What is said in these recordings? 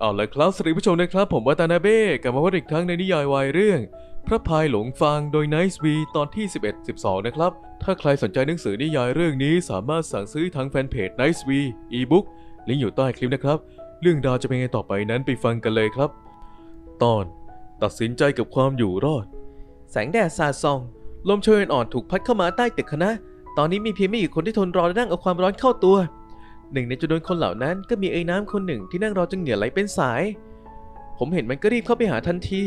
เอาละครับสวัสดีผู้ชมนะครับ ผมวัตานาเบ้กลับมาพบอีกครั้งในนิยายวายเรื่อง พระพายหลงฟางโดย Nice V ตอนที่ 11 12 นะครับ ถ้าใครสนใจหนังสือนิยายเรื่องนี้สามารถสั่งซื้อทางแฟนเพจ Nice V e-book ลิงก์อยู่ใต้คลิปนะครับ เรื่องราวจะเป็นไงต่อไปนั้นไปฟังกันเลยครับ ตอน ตัดสินใจกับความอยู่รอด แสงแดดสาดส่อง ลมโชยอ่อนถูกพัดเข้ามาใต้ตึกคณะ ตอนนี้มีเพียงไม่กี่คนที่ทนรอและนั่งเอาความร้อนเข้าตัว หนึ่งในจำนวนคนเหล่านั้นก็มีไอ้น้ำคนหนึ่งที่นั่งรอจนเหงื่อไหลเป็นสาย ผมเห็นมันก็รีบเข้าไปหาทันที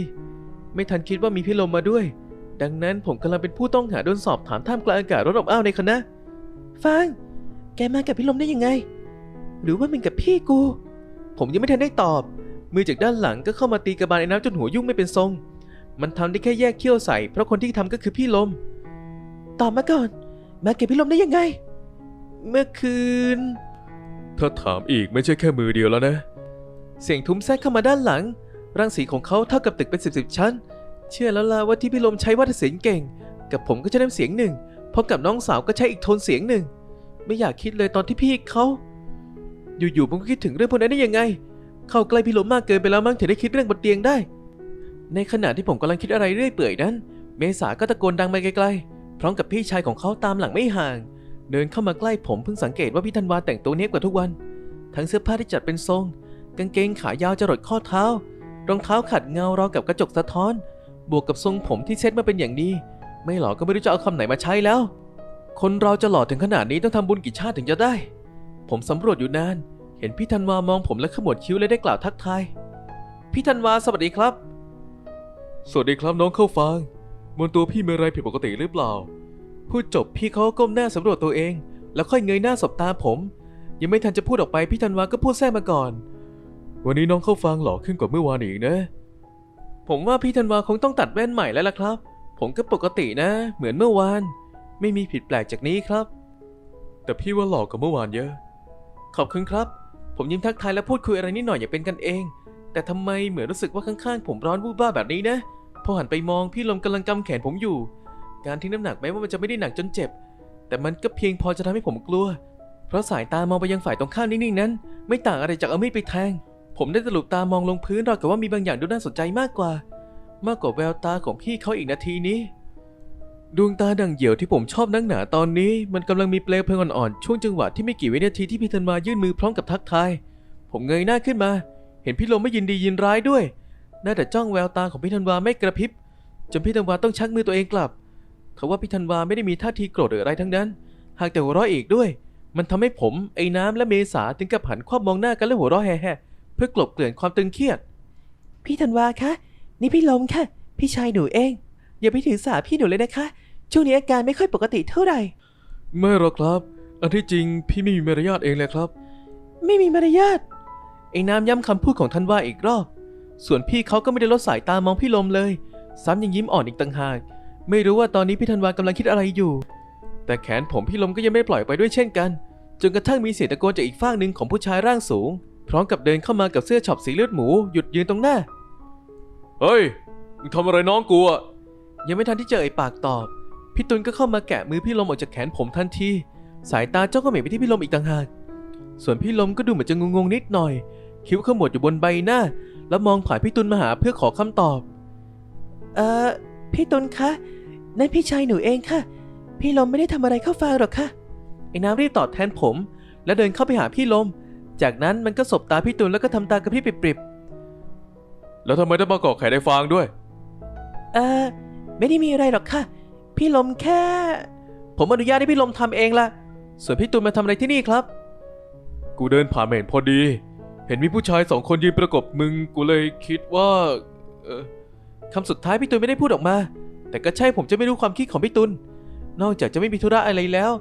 ไม่ทันคิดว่ามีพี่ลมมาด้วย ดังนั้นผมกำลังเป็นผู้ต้องหาโดนสอบถามท่ามกลางอากาศร้อนอบอ้าวในคณะ ฟัง แกมากับพี่ลมได้ยังไง หรือว่าเป็นกับพี่กู ผมยังไม่ทันได้ตอบ มือจากด้านหลังก็เข้ามาตีกระบาลไอ้น้ำจนหัวยุ่งไม่เป็นทรง มันทำได้แค่แยกเขี้ยวใส่ เพราะคนที่ทำก็คือพี่ลม ตอบมาก่อน มาเก็บพี่ลมได้ยังไง เมื่อคืน ถ้าถามอีกไม่ใช่แค่มือเดียวแล้วนะ เสียงทุ้มแทรกเข้ามาด้านหลัง รังสีของเขาเท่ากับตึกเป็นสิบสิบชั้น เชื่อแล้วล่ะว่าที่พี่ลมใช้วัฒศิลป์เก่ง กับผมก็จะได้เสียงหนึ่งพราะกับน้องสาวก็ใช้อีกโทนเสียงหนึ่ง ไม่อยากคิดเลยตอนที่พี่เขาอยู่ๆผมก็คิดถึงเรื่องพวกนั้นได้ยังไง เข้าใกล้พี่ลมมากเกินไปแล้วมั้งถึงได้คิดเรื่องบนเตียงได้ ในขณะที่ผมกำลังคิดอะไรเรื่อยเปื่อยนั้น เมษาก็ตะโกนดังไปไกลๆ พร้อมกับพี่ชายของเขาตามหลังไม่ห่าง เดินเข้ามาใกล้ผมเพิ่งสังเกตว่าพี่ธันวาแต่งตัวเนี้ยบกว่าทุกวัน ทั้งเสื้อผ้าที่จัดเป็นทรง กางเกงขายาวจรดข้อเท้า รองเท้าขัดเงาราวกับกระจกสะท้อน บวกกับทรงผมที่เซ็ตมาเป็นอย่างดี ไม่หล่อก็ไม่รู้จะเอาคำไหนมาใช้แล้ว คนเราจะหล่อถึงขนาดนี้ต้องทำบุญกี่ชาติถึงจะได้ ผมสำรวจอยู่นาน เห็นพี่ธันวามองผมและขมวดคิ้วและได้กล่าวทักทาย พี่ธันวาสวัสดีครับ สวัสดีครับน้องเข้าฟางบนตัวพี่มีอะไรผิดปกติหรือเปล่า พูดจบพี่เขาก็ก้มหน้าสำรวจตัวเอง แล้วค่อยเงยหน้าสบตาผม ยังไม่ทันจะพูดออกไปพี่ธันวาก็พูดแทรกมาก่อน วันนี้น้องเข้าฟางหล่อขึ้นกว่าเมื่อวานอีกนะ ผมว่าพี่ธันวาคงต้องตัดแว่นใหม่แล้วล่ะครับ ผมก็ปกตินะ เหมือนเมื่อวาน ไม่มีผิดแปลกจากนี้ครับ แต่พี่ว่าหล่อกว่าเมื่อวานเยอะ ขอบคุณครับ ผมยิ้มทักทายและพูดคุยอะไรนิดหน่อยอย่างเป็นกันเอง แต่ทำไมเหมือนรู้สึกว่าข้างๆ ผมร้อนวูบว่าบแบบนี้นะพอหันไปมองพี่ลมกำลังกำแขนผมอยู่ การทิ้งน้ำหนักแม้ว่ามันจะไม่ได้หนักจนเจ็บ แต่มันก็เพียงพอจะทำให้ผมกลัว เพราะสายตามองไปยังฝ่ายตรงข้ามนิ่งๆนั้น ไม่ต่างอะไรจากเอามีดไปแทง ผมได้ตลุบตามองลงพื้นราวกับว่ามีบางอย่างดูน่าสนใจมากกว่า มากกว่าแววตาของพี่เขาอีกนาทีนี้ดวงตาดังเหี่ยวที่ผมชอบนักหนาตอนนี้ มันกำลังมีเปลวเพลิงอ่อนๆช่วงจังหวะที่ไม่กี่วินาทีที่พี่ธันวายื่นมือพร้อมกับทักทาย ผมเงยหน้าขึ้นมา เห็นพี่ลมไม่ยินดียินร้ายด้วยน่าแต่จ้องแววตาของพี่ธันวาไม่กระพริบจนพี่ธันวาต้องชักมือตัวเองกลับ ทว่าพี่ธันวาไม่ได้มีท่าทีโกรธหรืออะไรทั้งนั้น หากแต่หัวเราะอีกด้วย มันทำให้ผมไอ้น้ำและเมษาถึงกับหันคว่ำมองหน้ากันและหัวเราะแฮ่ๆเพื่อกลบเกลื่อนความตึงเครียด พี่ธันวาคะ นี่พี่ลมค่ะ พี่ชายหนูเอง อย่าไปถือสาพี่หนูเลยนะคะ ช่วงนี้อาการไม่ค่อยปกติเท่าไหร่ ไม่หรอกครับ อันที่จริงพี่ไม่มีมารยาทเองเลยครับ ไม่มีมารยาท ไอ้น้ำย้ำคำพูดของธันวาอีกรอบ ส่วนพี่เขาก็ไม่ได้ลดสายตามองพี่ลมเลย ซ้ำยังยิ้มอ่อนอีกต่างหาก ไม่รู้ว่าตอนนี้พี่ธันวากำลังคิดอะไรอยู่ แต่แขนผมพี่ลมก็ยังไม่ปล่อยไปด้วยเช่นกัน จนกระทั่งมีเสียงตะโกนจากอีกฝั่งหนึ่งของผู้ชายร่างสูง พร้อมกับเดินเข้ามากับเสื้อช็อปสีเลือดหมูหยุดยืนตรงหน้า เฮ้ย มึงทำอะไรน้องกูอะยังไม่ทันที่จะเอ่ยปากตอบ พี่ตุลก็เข้ามาแกะมือพี่ลมออกจากแขนผมทันที สายตาเจ้าก็เหม็นไปที่พี่ลมอีกต่างหาก ส่วนพี่ลมก็ดูเหมือนจะงงๆนิดหน่อย คิ้วขมวดอยู่บนใบหน้า แล้วมองผ่านพี่ตุลมาหาเพื่อขอคำตอบ เอ่อ พี่ตุลคะ นั่นพี่ชายหนูเองค่ะ พี่ลมไม่ได้ทำอะไรเข้าฟางหรอกค่ะ ไอ้น้ำรีบตอบแทนผม แล้วเดินเข้าไปหาพี่ลม จากนั้นมันก็สบตาพี่ตุลแล้วก็ทำตากระพริบปริบๆแล้วทำไมต้องมาเกาะไข่ในฟางด้วย เอ่อไม่ได้มีอะไรหรอกค่ะ พี่ลมแค่ ผมอนุญาตให้พี่ลมทำเองละส่วนพี่ตุลมาทำอะไรที่นี่ครับ กูเดินผ่านมาเห็นพอดี เห็นมีผู้ชายสองคนยืนประกบมึง กูเลยคิดว่า เออคำสุดท้ายพี่ตุลไม่ได้พูดออกมา แต่ก็ใช่ผมจะไม่รู้ความคิดของพี่ตุลนอกจากจะไม่มีธุระอะไรแล้ว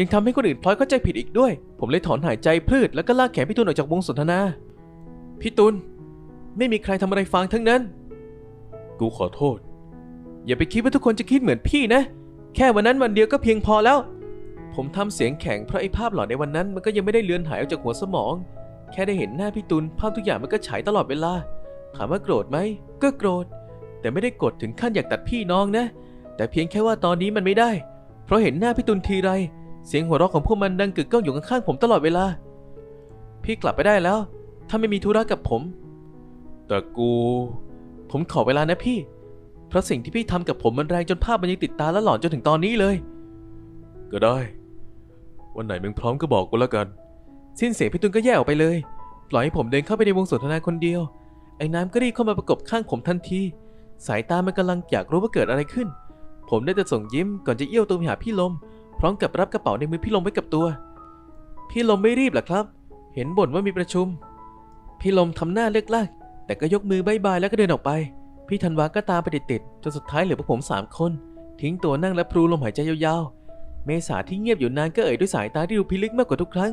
ยังทำให้คนอื่นพลอยเข้าใจผิดอีกด้วย ผมเลยถอนหายใจพืดแล้วก็ลากแขนพี่ตุลออกจากวงสนทนาพี่ตุลไม่มีใครทำอะไรฟังทั้งนั้น กูขอโทษ อย่าไปคิดว่าทุกคนจะคิดเหมือนพี่นะ แค่วันนั้นวันเดียวก็เพียงพอแล้ว ผมทำเสียงแข็งเพราะไอ้ภาพหลอนในวันนั้น มันก็ยังไม่ได้เลือนหายออกจากหัวสมอง แค่ได้เห็นหน้าพี่ตุลภาพทุกอย่างมันก็ฉายตลอดเวลา ถามว่าโกรธไหมก็โกรธ แต่ไม่ได้กรธถึงขั้นอยากตัดพี่น้องนะ แต่เพียงแค่ว่าตอนนี้มันไม่ได้ เพราะเห็นหน้าพี่ตุลทีไร เสียงหัวเราะของพวกมันดังกึกก้องอยู่ข้างๆผมตลอดเวลา พี่กลับไปได้แล้ว ถ้าไม่มีธุระกับผม แต่กู ผมขอเวลานะพี่ เพราะสิ่งที่พี่ทำกับผมมันแรงจนภาพมันยังติดตาและหลอนจนถึงตอนนี้เลย ก็ได้ วันไหนมึงพร้อมก็บอกกูแล้วกัน สิ้นเสียงพี่ตุนก็แยกออกไปเลย ปล่อยให้ผมเดินเข้าไปในวงสนทนาคนเดียวไอ้น้ำก็รีบเข้ามาประกบข้างผมทันที สายตามันกำลังอยากรู้ว่าเกิดอะไรขึ้น ผมได้แต่ส่งยิ้มก่อนจะเอี้ยวตัวไปหาพี่ลม พร้อมกับรับกระเป๋าในมือพี่ลมไว้กับตัว พี่ลมไม่รีบหรอครับ เห็นบ่นว่ามีประชุม พี่ลมทำหน้าเลิกลากแต่ก็ยกมือบายบายแล้วก็เดินออกไป พี่ธันวาก็ตามไปติดๆจนสุดท้ายเหลือพวกผมสามคน ทิ้งตัวนั่งและพลูลมหายใจยาวๆ เมษาที่เงียบอยู่นานก็เอ่ยด้วยสายตาที่ดูพิลึกมากกว่าทุกครั้ง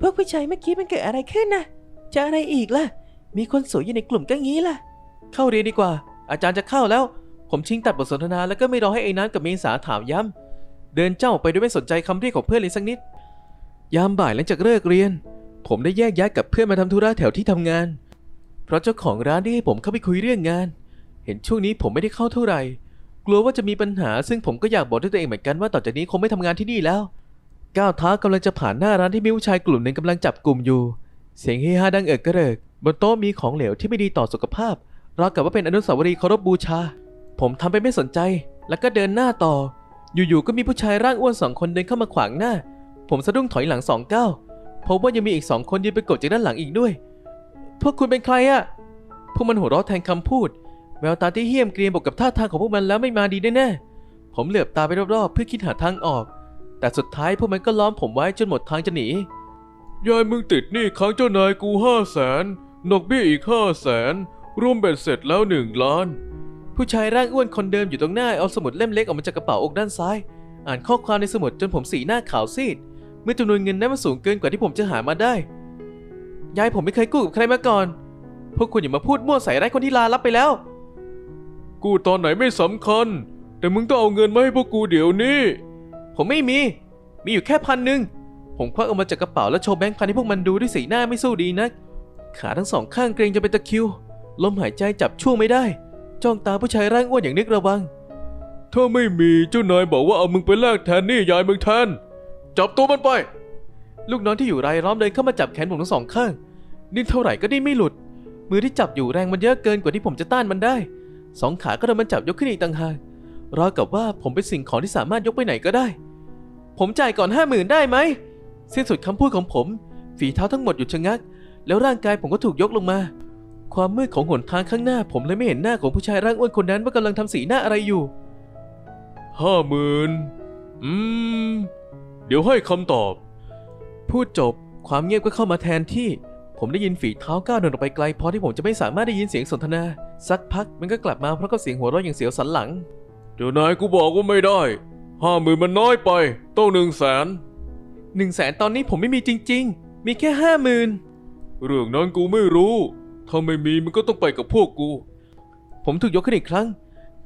พวกผู้ชายเมื่อกี้มันเกิดอะไรขึ้นนะจะอะไรอีกล่ะ มีคนสวยอยู่ในกลุ่มก็งี้ล่ะ เข้าเรียนดีกว่า อาจารย์จะเข้าแล้ว ผมชิงตัดบทสนทนาแล้วก็ไม่รอให้ไอ้น้ำกับเมษาถามย้ำ เดินเจ้าไปโดยไม่สนใจคำเรียกของเพื่อนเลยสักนิด ยามบ่ายหลังจากเลิกเรียน ผมได้แยกย้ายกับเพื่อนมาทำธุระแถวที่ทำงาน เพราะเจ้าของร้านได้ให้ผมเข้าไปคุยเรื่องงาน เห็นช่วงนี้ผมไม่ได้เข้าเท่าไหร่ กลัวว่าจะมีปัญหา ซึ่งผมก็อยากบอกด้วยตัวเองเหมือนกันว่าต่อจากนี้คงไม่ทำงานที่นี่แล้ว ก้าวเท้ากำลังจะผ่านหน้าร้านที่มีผู้ชายกลุ่มหนึ่งกำลังจับกลุ่มอยู่ เสียงเฮฮาดังเอิกกระเริกบนโต๊ะมีของเหลวที่ไม่ดีต่อสุขภาพ ราวกับว่าเป็นอนุสาวรีย์เคารพบูชา ผมทำไปไม่สนใจ แล้วก็เดินหน้าต่อ อยู่ๆก็มีผู้ชายร่างอ้วนสองคนเดินเข้ามาขวางหน้า ผมสะดุ้งถอยหลังสองก้าวพบว่ายังมีอีกสองคนยืนไปกดจากด้านหลังอีกด้วย พวกคุณเป็นใครอะพวกมันหัวเราะแทนคำพูด แววตาที่เหี้ยมเกรียมบวกกับท่าทางของพวกมันแล้วไม่มาดีแน่ๆผมเหลือบตาไปรอบๆเพื่อคิดหาทางออก แต่สุดท้ายพวกมันก็ล้อมผมไว้จนหมดทางจะหนียายมึงติดหนี้ค้างเจ้านายกูห้าแสนดอกเบี้ยอีกห้าแสน รวมเบ็ดเสร็จแล้วหนึ่งล้าน ผู้ชายร่างอ้วนคนเดิมอยู่ตรงหน้าเอาสมุดเล่มเล็กออกมาจากกระเป๋าอกด้านซ้าย อ่านข้อความในสมุดจนผมสีหน้าขาวซีด เมื่อจำนวนเงินนั้นมันสูงเกินกว่าที่ผมจะหามาได้ ยายผมไม่เคยกู้กับใครมาก่อน พวกคุณอย่ามาพูดมั่วใส่ร้ายคนที่ลารับไปแล้ว กู้ตอนไหนไม่สำคัญ แต่มึงต้องเอาเงินมาให้พวกกูเดี๋ยวนี้ ผมไม่มี มีอยู่แค่พันหนึ่งผมควักออกมาจากกระเป๋าแล้วโชว์แบงค์พันให้พวกมันดูด้วยสีหน้าไม่สู้ดีนัก ขาทั้งสองข้างเกรงจะเป็นตะคริว ลมหายใจจับช่วงไม่ได้ จ้องตาผู้ชายร่างอ้วนอย่างนึกระวัง ถ้าไม่มีเจ้านายบอกว่าเอามึงไปแลกแทนนี่ยายมึงแทน จับตัวมันไป ลูกน้องที่อยู่รายล้อมเดินเข้ามาจับแขนผมทั้งสองข้าง ดิ้นเท่าไหร่ก็ดิ้นไม่หลุด มือที่จับอยู่แรงมันเยอะเกินกว่าที่ผมจะต้านมันได้ สองขาก็โดนมันจับยกขึ้นอีกต่างหากราวกับว่าผมเป็นสิ่งของที่สามารถยกไปไหนก็ได้ ผมจ่ายก่อนห้าหมื่นได้ไหมสิ้นสุดคำพูดของผม ฝีเท้าทั้งหมดหยุดชะงัก แล้วร่างกายผมก็ถูกยกลงมา ความมืดของหนทางข้างหน้า ผมเลยไม่เห็นหน้าของผู้ชายร่างอ้วนคนนั้นว่ากำลังทำสีหน้าอะไรอยู่ห้าหมื่นอืม เดี๋ยวให้คำตอบ พูดจบความเงียบก็เข้ามาแทนที่ ผมได้ยินฝีเท้าก้าวเดินออกไปไกลพอที่ผมจะไม่สามารถได้ยินเสียงสนทนา สักพักมันก็กลับมาเพราะกับเสียงหัวเราะอย่างเสียวสันหลัง เดี๋ยวนายกูบอกว่าไม่ได้ห้าหมื่นมันน้อยไป ต้องหนึ่งแสนหนึ่งแสนตอนนี้ผมไม่มีจริง ๆ มีแค่ห้าหมื่นเรื่องนั้นกูไม่รู้ ถ้าไม่มีมันก็ต้องไปกับพวกกู ผมถูกยกขึ้นอีกครั้ง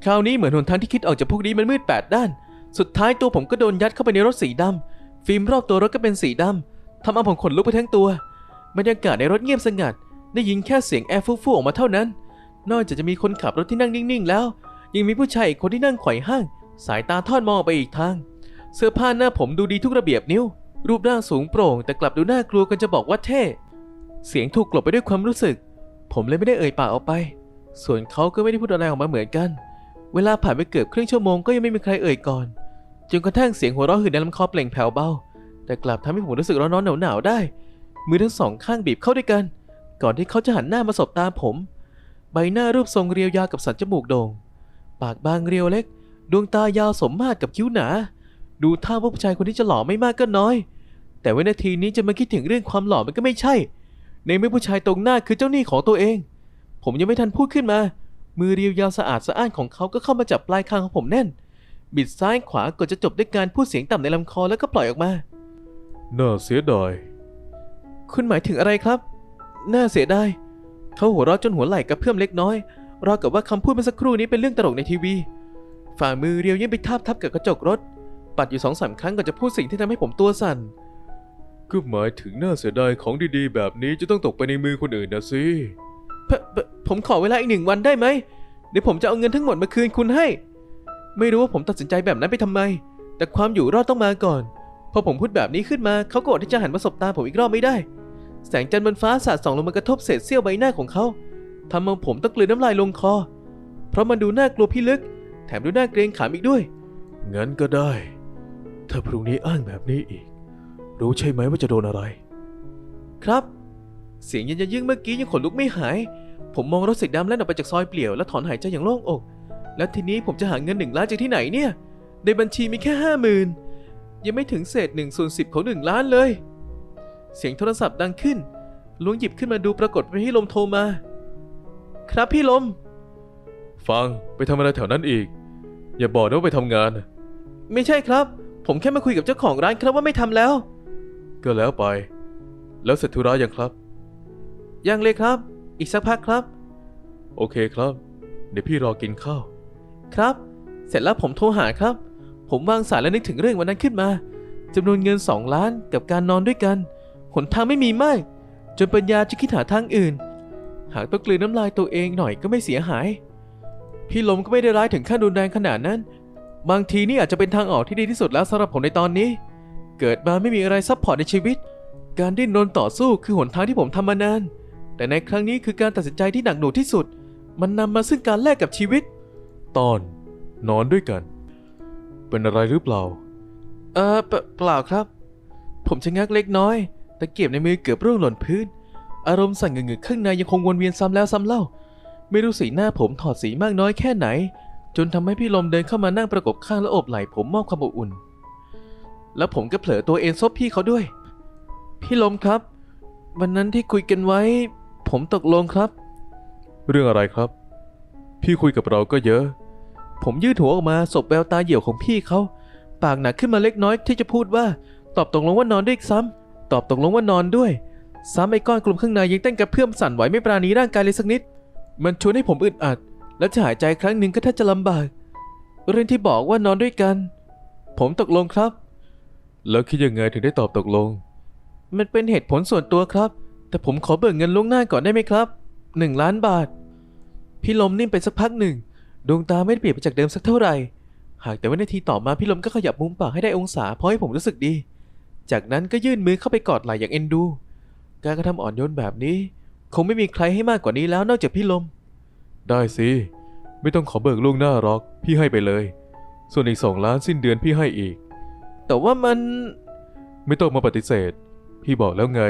คราวนี้เหมือนหนทางที่คิดออกจากพวกนี้มันมืดแปดด้าน สุดท้ายตัวผมก็โดนยัดเข้าไปในรถสีดำฟิล์มรอบตัวรถก็เป็นสีดำทำเอาผมขนลุกไปทั้งตัว บรรยากาศในรถเงียบสงัด ได้ยินแค่เสียงแอร์ฟู่ๆออกมาเท่านั้น นอกจากจะมีคนขับรถที่นั่งนิ่งๆ แล้ว ยังมีผู้ชายอีกคนที่นั่งไขว่ห้าง สายตาทอดมองไปอีกทาง เสื้อผ้าหน้าผมดูดีทุกระเบียบนิ้ว รูปร่างสูงโปร่ง แต่กลับดูน่ากลัวกันจะบอกว่าเท่ เสียงถูกกลบไปด้วยความรู้สึก ผมเลยไม่ได้เอ่ยปากออกไป ส่วนเขาก็ไม่ได้พูดอะไรออกมาเหมือนกัน เวลาผ่านไปเกือบครึ่งชั่วโมงก็ยังไม่มีใครเอ่ยก่อน จนกระทั่งเสียงหัวเราะหื่นในลำคอเปล่งแผ่วเบา แต่กลับทำให้ผมรู้สึกร้อนๆหนาวๆได้ มือทั้งสองข้างบีบเข้าด้วยกัน ก่อนที่เขาจะหันหน้ามาสบตาผม ใบหน้ารูปทรงเรียวยาวกับสันจมูกโด่ง ปากบางเรียวเล็ก ดวงตายาวสมมาตรกับคิ้วหนา ดูท่าว่าผู้ชายคนนี้จะหล่อไม่มากก็น้อย แต่วินาทีนี้จะมาคิดถึงเรื่องความหล่อมันก็ไม่ใช่ ในเมื่อผู้ชายตรงหน้าคือเจ้าหนี้ของตัวเอง ผมยังไม่ทันพูดขึ้นมา มือเรียวยาวสะอาดสะอ้านของเขาก็เข้ามาจับปลายคางของผมแน่น บิดซ้ายขวาก่อนจะจบด้วยการพูดเสียงต่ำในลำคอแล้วก็ปล่อยออกมา น่าเสียดาย คุณหมายถึงอะไรครับ น่าเสียดายเขาหัวเราะจนหัวไหล่กระเพื่อมเล็กน้อย ราวกับว่าคำพูดเมื่อสักครู่นี้เป็นเรื่องตลกในทีวี ฝ่ามือเรียวยื่นไปทาบทับกับกระจกรถ ปัดอยู่สองสามครั้งก่อนจะพูดสิ่งที่ทำให้ผมตัวสั่น ก็หมายถึงน่าเสียดายของดีๆ แบบนี้จะต้องตกไปในมือคนอื่นนะสิผผผมขอเวลาอีกหนึ่งวันได้ไหม เดี๋ยวผมจะเอาเงินทั้งหมดมาคืนคุณให้ ไม่รู้ว่าผมตัดสินใจแบบนั้นไปทำไม แต่ความอยู่รอดต้องมาก่อน พอผมพูดแบบนี้ขึ้นมาเขาก็อดที่จะหันมาสบตาผมอีกรอบไม่ได้ แสงจันทร์บนฟ้าสาดส่องลงมากระทบเศษเสี้ยวใบหน้าของเขาทำเอาผมต้องกลืนน้ำลายลงคอ เพราะมันดูน่ากลัวพี่ลึก แถมดูน่าเกรงขามอีกด้วย งั้นก็ได้ ถ้าพรุ่งนี้อ้างแบบนี้อีก รู้ใช่ไหมว่าจะโดนอะไร ครับ เสียงยันยิ่งเมื่อกี้ยังขนลุกไม่หาย ผมมองรถสีดำแล่นออกไปจากซอยเปลี่ยวและถอนหายใจอย่างโล่งอก แล้วทีนี้ผมจะหาเงินหนึ่งล้านจากที่ไหนเนี่ย ในบัญชีมีแค่ห้าหมื่นยังไม่ถึงเศษหนึ่งส่วนสิบของหนึ่งล้านเลย เสียงโทรศัพท์ดังขึ้นลุงหยิบขึ้นมาดูปรากฏว่าพี่ลมโทรมา ครับพี่ลม ฟังไปทำอะไรแถวนั้นอีก อย่าบอกนะว่าไปทำงาน ไม่ใช่ครับ ผมแค่มาคุยกับเจ้าของร้านครับว่าไม่ทำแล้ว ก็แล้วไป แล้วเสร็จธุระยังครับ ยังเลยครับ อีกสักพักครับ โอเคครับ เดี๋ยวพี่รอกินข้าว ครับ เสร็จแล้วผมโทรหาครับ ผมวางสายแล้วนึกถึงเรื่องวันนั้นขึ้นมาจำนวนเงิน2ล้านกับการนอนด้วยกัน หนทางไม่มีมากจนปัญญาจะคิดหาทางอื่น หากต้องกลืนน้ำลายตัวเองหน่อยก็ไม่เสียหาย พี่ลมก็ไม่ได้ร้ายถึงขั้นรุนแรงขนาดนั้น บางทีนี่อาจจะเป็นทางออกที่ดีที่สุดแล้วสำหรับผมในตอนนี้ เกิดมาไม่มีอะไรซับพอร์ตในชีวิต การดิ้นรนต่อสู้คือหนทางที่ผมทำมานาน แต่ในครั้งนี้คือการตัดสินใจที่หนักหน่วงที่สุด มันนำมาซึ่งการแลกกับชีวิต ตอน นอนด้วยกัน เป็นอะไรหรือเปล่า เออเปเปล่าครับ ผมชะงักเล็กน้อยตะเกียบในมือเกือบร่วงหล่นพื้น อารมณ์สั่นเงึกๆข้างในยังคงวนเวียนซ้ำแล้วซ้ำเล่า ไม่รู้สีหน้าผมถอดสีมากน้อยแค่ไหน จนทำให้พี่ลมเดินเข้ามานั่งประกบข้างและโอบไหล่ผมมอบความอบอุ่น แล้วผมก็เผลอตัวเองซบพี่เขาด้วย พี่ลมครับ วันนั้นที่คุยกันไว้ ผมตกลงครับ เรื่องอะไรครับ พี่คุยกับเราก็เยอะ ผมยืดหัวออกมาสบแววตาเหี่ยวของพี่เขาปากหนักขึ้นมาเล็กน้อยที่จะพูดว่า ตอบตกลงว่านอนด้วยซ้ำตอบตกลงว่านอนด้วย ซ้ำไอ้ก้อนกลุ่มข้างในยังเต้นกระเพื่อมสั่นไหวไม่ปราณีร่างกายเลยสักนิด มันชวนให้ผมอึดอัด และจะหายใจครั้งหนึ่งก็แทบจะลำบาก เรื่องที่บอกว่านอนด้วยกัน ผมตกลงครับ แล้วคิดยังไงถึงได้ตอบตกลง มันเป็นเหตุผลส่วนตัวครับ แต่ผมขอเบิกเงินล่วงหน้าก่อนได้ไหมครับหนึ่งล้านบาท พี่ลมนิ่งไปสักพักหนึ่ง ดวงตาไม่ได้เปลี่ยนไปจากเดิมสักเท่าไหร่ หากแต่ว่านาทีต่อมาพี่ลมก็ขยับมุมปากให้ได้องศาเพราะให้ผมรู้สึกดี จากนั้นก็ยื่นมือเข้าไปกอดไหล่อย่างเอ็นดู การกระทำอ่อนโยนแบบนี้ คงไม่มีใครให้มากกว่านี้แล้วนอกจากพี่ลม ได้สิ ไม่ต้องขอเบิกล่วงหน้าหรอก พี่ให้ไปเลย ส่วนอีกสองล้านสิ้นเดือนพี่ให้อีก แต่ว่ามันไม่ต้องมาปฏิเสธ พี่บอกแล้วไง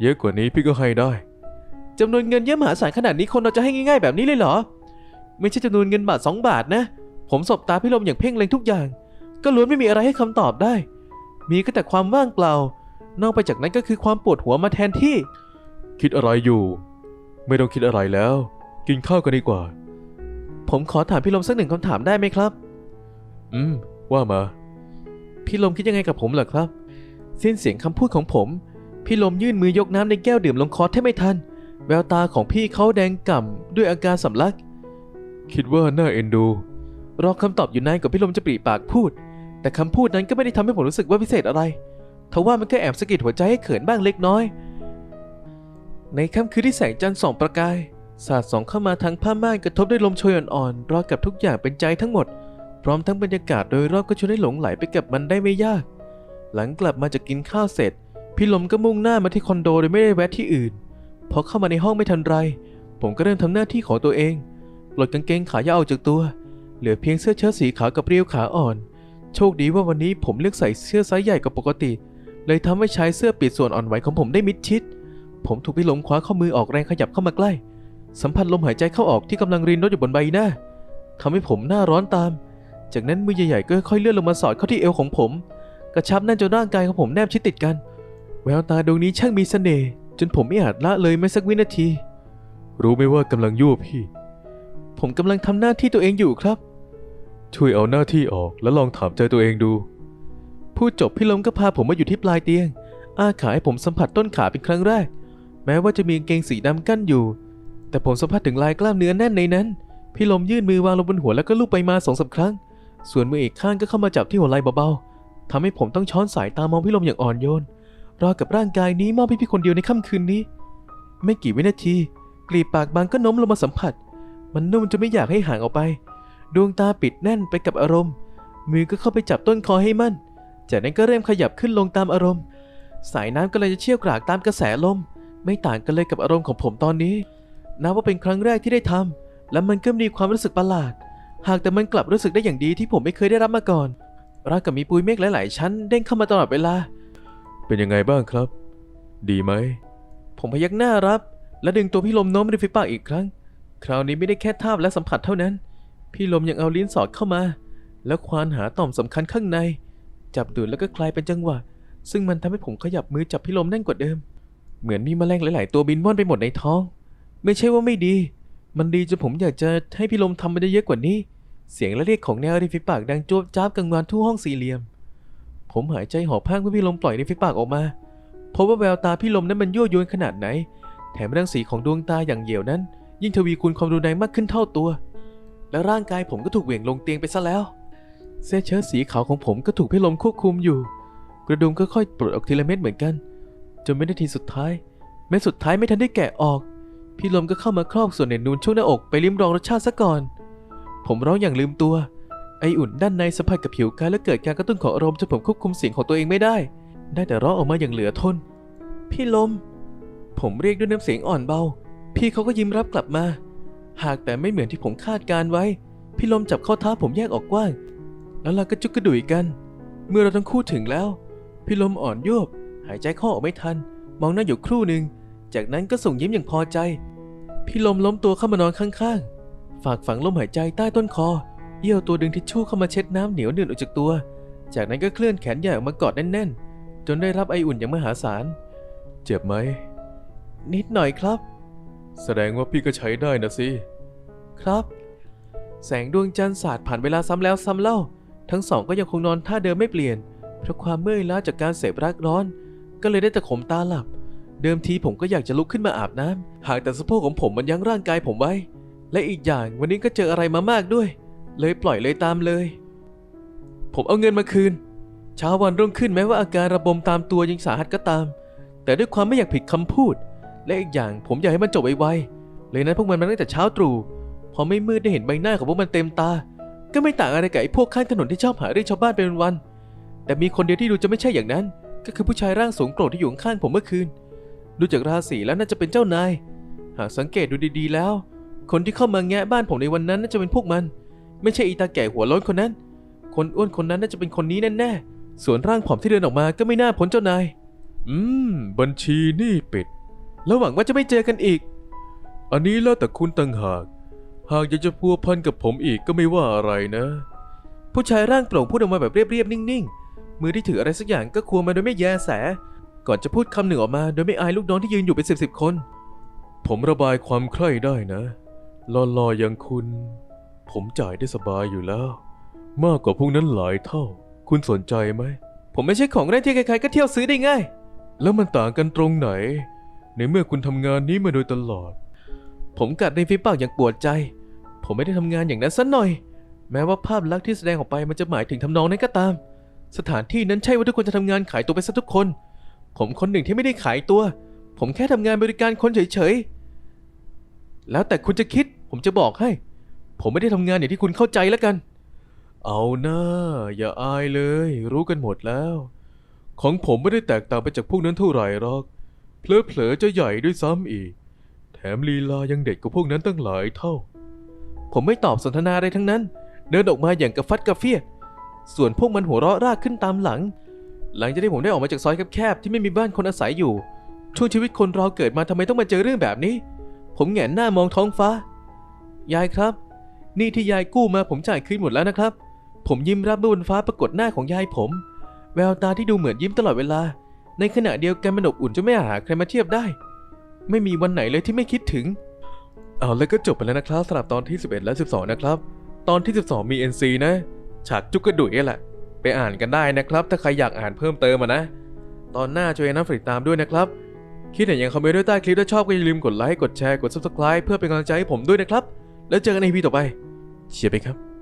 เยอะกว่านี้พี่ก็ให้ได้จำนวนเงินเยอะมหาศาลขนาดนี้คนเราจะให้ง่ายๆแบบนี้เลยเหรอ ไม่ใช่จำนวนเงินบาทสองบาทนะ ผมสบตาพี่ลมอย่างเพ่งเล็งทุกอย่าง ก็ล้วนไม่มีอะไรให้คำตอบได้ มีก็แต่ความว่างเปล่า นอกไปจากนั้นก็คือความปวดหัวมาแทนที่ คิดอะไรอยู่ ไม่ต้องคิดอะไรแล้ว กินข้าวกันดีกว่า ผมขอถามพี่ลมสักหนึ่งคำถามได้ไหมครับ อืม ว่ามา พี่ลมคิดยังไงกับผมเหรอครับ สิ้นเสียงคำพูดของผม พี่ลมยื่นมือยกน้ำในแก้วดื่มลงคอแทบไม่ทัน แววตาของพี่เขาแดงก่ำด้วยอาการสำลัก คิดว่าน่าเอ็นดู รอคำตอบอยู่นานกว่าพี่ลมจะปรีปากพูด แต่คำพูดนั้นก็ไม่ได้ทำให้ผมรู้สึกว่าพิเศษอะไรทว่ามันก็แอบสะกิดหัวใจให้เขินบ้างเล็กน้อย ในค่ำคืนที่แสงจันทร์ส่องประกายสาดส่องเข้ามาทางผ้าม่านกระทบด้วยลมโชยอ่อนๆรอกับทุกอย่างเป็นใจทั้งหมด พร้อมทั้งบรรยากาศโดยรอบก็ชวนให้หลงไหลไปกับมันได้ไม่ยาก หลังกลับมาจากกินข้าวเสร็จ พี่ลมก็มุ่งหน้ามาที่คอนโดโดยไม่ได้แวะที่อื่น พอเข้ามาในห้องไม่ทันไร ผมก็เริ่มทำหน้าที่ของตัวเองปลดกางเกงขายาวออกจากตัว เหลือเพียงเสื้อเชิ้ตสีขาวกับเรียวขาอ่อน โชคดีว่าวันนี้ผมเลือกใส่เสื้อไซส์ใหญ่กว่าปกติ เลยทำให้ใชายเสื้อปิดส่วนอ่อนไหวของผมได้มิดชิด ผมถูกพี่ลมคว้าข้อมือออกแรงขยับเข้ามาใกล้ สัมผัสลมหายใจเข้าออกที่กำลังรินรถอยู่บนใบหน้าทำให้ผมหน้าร้อนตาม จากนั้นมือใหญ่ๆก็ค่อยๆเลื่อนลงมาสอดเข้าที่เอวของผม กระชับแน่นจนร่างกายของผมแนบชิดติดกัน แววตาดวงนี้ช่างมีเสน่ห์จนผมไม่อาจละเลยแม้สักวินาที รู้ไหมว่ากำลังยั่วพี่ ผมกำลังทำหน้าที่ตัวเองอยู่ครับ ช่วยเอาหน้าที่ออกแล้วลองถามใจตัวเองดู พูดจบพี่ลมก็พาผมมาอยู่ที่ปลายเตียง อ้าขาให้ผมสัมผัสต้นขาเป็นครั้งแรก แม้ว่าจะมีเกงสีดำกั้นอยู่ แต่ผมสัมผัสถึงลายกล้ามเนื้อแน่นในนั้น พี่ลมยื่นมือวางลงบนหัวแล้วก็ลูบไปมาสองสามครั้ง ส่วนมืออีกข้างก็เข้ามาจับที่หัวไหล่เบาๆทำให้ผมต้องช้อนสายตามองพี่ลมอย่างอ่อนโยนรอกับร่างกายนี้มอบให้พี่คนเดียวในค่ำคืนนี้ ไม่กี่วินาทีกลีบปากบางก็โน้มลงมาสัมผัส มันนุ่มจนไม่อยากให้ห่างออกไป ดวงตาปิดแน่นไปกับอารมณ์ มือก็เข้าไปจับต้นคอให้มั่น จากนั้นก็เริ่มขยับขึ้นลงตามอารมณ์ สายน้ำก็เลยจะเชี่ยวกรากตามกระแสลม ไม่ต่างกันเลยกับอารมณ์ของผมตอนนี้นับว่าเป็นครั้งแรกที่ได้ทำและมันก็มีความรู้สึกประหลาด หากแต่มันกลับรู้สึกได้อย่างดีที่ผมไม่เคยได้รับมาก่อนราวกับมีปุยเมฆหลาย ๆ ชั้นเด้งเข้ามาตลอดเวลา เป็นยังไงบ้างครับ ดีไหม ผมพยักหน้ารับ และดึงตัวพี่ลมโน้มริมฝีปากอีกครั้ง คราวนี้ไม่ได้แค่ทาบและสัมผัสเท่านั้น พี่ลมยังเอาลิ้นสอดเข้ามา แล้วควานหาต่อมสำคัญข้างใน จับดูดแล้วก็คลายเป็นจังหวะ ซึ่งมันทำให้ผมขยับมือจับพี่ลมแน่นกว่าเดิม เหมือนมีแมลงหลาย ๆ ตัวบินว่อนไปหมดในท้อง ไม่ใช่ว่าไม่ดี มันดีจนผมอยากจะให้พี่ลมทำมันได้เยอะกว่านี้ เสียงและเรียกของแนวริมฝีปากดังจวบจ้าบกลางวานทั่วห้องสี่เหลี่ยม ผมหายใจหอบพังเมื่อพี่ลมปล่อยริมฝีปากออกมาพบว่าแววตาพี่ลมนั้นมันยั่วยวนขนาดไหน แถมรังสีของดวงตาอย่างเหี่ยวนั้น ยิ่งทวีคูณความรุนแรงมากขึ้นเท่าตัว และร่างกายผมก็ถูกเหวี่ยงลงเตียงไปซะแล้ว เสื้อเชิ้ตสีขาวของผมก็ถูกพี่ลมควบคุมอยู่ กระดุมก็ค่อยปลดออกทีละเม็ดเหมือนกันจนไม่ได้ทีสุดท้ายแม้สุดท้ายไม่ทันได้แกะออก พี่ลมก็เข้ามาครอบส่วนเด่นนูนช่วงหน้าอกไปลิ้มลองรสชาติซะก่อน ผมร้องอย่างลืมตัว ไออุ่นด้านในสัมผัสกับผิวกายและเกิดการกระตุ้นของอารมณ์จนผมควบคุมเสียงของตัวเองไม่ได้ ได้แต่ร้องออกมาอย่างเหลือทน พี่ลม ผมเรียกด้วยน้ำเสียงอ่อนเบา พี่เขาก็ยิ้มรับกลับมา หากแต่ไม่เหมือนที่ผมคาดการไว้ พี่ลมจับข้อเท้าผมแยกออกกว้าง แล้วเราก็จุกกระดุยกัน เมื่อเราทั้งคู่ถึงแล้ว พี่ลมอ่อนโยบหายใจเข้าออกไม่ทัน มองหน้าอยู่ครู่หนึ่ง จากนั้นก็ส่งยิ้มอย่างพอใจ พี่ลมล้มตัวเข้ามานอนข้างๆ ฝากฝังลมหายใจใต้ต้นคอ เอี้ยวตัวดึงทิชชู่เข้ามาเช็ดน้ำเหนียวเนือนออกจากตัว จากนั้นก็เคลื่อนแขนใหญ่ออกมากอดแน่นๆ จนได้รับไออุ่นอย่างมหาศาล เจ็บไหม นิดหน่อยครับ แสดงว่าพี่ก็ใช้ได้นะสิ ครับ แสงดวงจันทร์สาดผ่านเวลาซ้ำแล้วซ้ำเล่า ทั้งสองก็ยังคงนอนท่าเดิมไม่เปลี่ยน เพราะความเมื่อยล้าจากการเสพรักร้อน ก็เลยได้แต่ข่มตาหลับ เดิมทีผมก็อยากจะลุกขึ้นมาอาบน้ำหากแต่สะโพกของผมมันยั้งร่างกายผมไว้ และอีกอย่างวันนี้ก็เจออะไรมามากด้วย เลยปล่อยเลยตามเลย ผมเอาเงินมาคืน เช้าวันรุ่งขึ้นแม้ว่าอาการระบมตามตัวยังสาหัสก็ตาม แต่ด้วยความไม่อยากผิดคำพูด และอีกอย่างผมอยากให้มันจบไวๆเลยนัดพวกมันมาตั้งแต่เช้าตรู่พอไม่มืดได้เห็นใบหน้าของพวกมันเต็มตา ก็ไม่ต่างอะไรกับไอ้พวกข้างถนนที่ชอบหาเรื่องชาวบ้านเป็นวัน แต่มีคนเดียวที่ดูจะไม่ใช่อย่างนั้น ก็คือผู้ชายร่างสูงโกรธที่อยู่ข้างผมเมื่อคืน ดูจากราศีแล้วน่าจะเป็นเจ้านาย หากสังเกตดูดีๆแล้ว คนที่เข้ามาแงะบ้านผมในวันนั้นน่าจะเป็นพวกมัน ไม่ใช่อีตาแก่หัวล้นคนนั้น คนอ้วนคนนั้นน่าจะเป็นคนนี้แน่ๆ ส่วนร่างผอมที่เดินออกมาก็ไม่น่าพ้นเจ้านาย อืม บัญชีนี่ปิด แล้วหวังว่าจะไม่เจอกันอีก อันนี้แล้วแต่คุณต่างหาก หากอยากจะพัวพันกับผมอีกก็ไม่ว่าอะไรนะ ผู้ชายร่างโปร่งพูดออกมาแบบเรียบๆนิ่งๆ มือที่ถืออะไรสักอย่างก็ควงมาโดยไม่แยแส ก่อนจะพูดคำหนึ่งออกมา โดยไม่อายลูกน้องที่ยืนอยู่เป็นสิบสิบคน ผมระบายความใคร่ได้นะลอๆอย่างคุณ ผมจ่ายได้สบายอยู่แล้ว มากกว่าพวกนั้นหลายเท่า คุณสนใจไหม ผมไม่ใช่ของเล่นที่ใครๆก็เที่ยวซื้อได้ง่าย แล้วมันต่างกันตรงไหน ในเมื่อคุณทำงานนี้มาโดยตลอด ผมกัดในฝีปากอย่างปวดใจ ผมไม่ได้ทำงานอย่างนั้นสักหน่อย แม้ว่าภาพลักษณ์ที่แสดงออกไปมันจะหมายถึงทำนองนั้นก็ตาม สถานที่นั้นใช่ว่าทุกคนจะทำงานขายตัวไปซะทุกคน ผมคนหนึ่งที่ไม่ได้ขายตัว ผมแค่ทำงานบริการคนเฉยๆ แล้วแต่คุณจะคิด ผมจะบอกให้ ผมไม่ได้ทำงานอย่างที่คุณเข้าใจแล้วกัน เอาหน้าอย่าอายเลย รู้กันหมดแล้ว ของผมไม่ได้แตกต่างไปจากพวกนั้นเท่าไหร่หรอก เพลอๆจะใหญ่ด้วยซ้ำอีก แถมลีลายังเด็กกว่าพวกนั้นตั้งหลายเท่า ผมไม่ตอบสนทนาอะไรทั้งนั้น เดินออกมาอย่างกระฟัดกระเฟียด ส่วนพวกมันหัวเราะรากขึ้นตามหลัง หลังจากที่ผมได้ออกมาจากซอยแคบๆที่ไม่มีบ้านคนอาศัยอยู่ ช่วงชีวิตคนเราเกิดมาทำไมต้องมาเจอเรื่องแบบนี้ ผมแหงนหน้ามองท้องฟ้า ยายครับ นี่ที่ยายกู้มาผมจ่ายคืนหมดแล้วนะครับ ผมยิ้มรับเมื่อบนฟ้าปรากฏหน้าของยายผม แววตาที่ดูเหมือนยิ้มตลอดเวลา ในขณะเดียวกันมันอบอุ่นจนไม่อาจหาใครมาเทียบได้ ไม่มีวันไหนเลยที่ไม่คิดถึง เอาแล้วก็จบไปแล้วนะครับสำหรับตอนที่ 11 และ 12 นะครับ ตอนที่ 12 มี NC นะ ฉากจุกกระดุยแหละ ไปอ่านกันได้นะครับ ถ้าใครอยากอ่านเพิ่มเติมอะนะ ตอนหน้าช่วยนะฝากติดตามด้วยนะครับ คิดเห็นอย่างคอมเมนต์ด้วยใต้คลิปถ้าชอบก็อย่าลืมกดไลค์กดแชร์กด subscribe เพื่อเป็นกำลังใจให้ผมด้วยนะครับ แล้วเจอกันในวีต่อไปเชียร์ไปครับ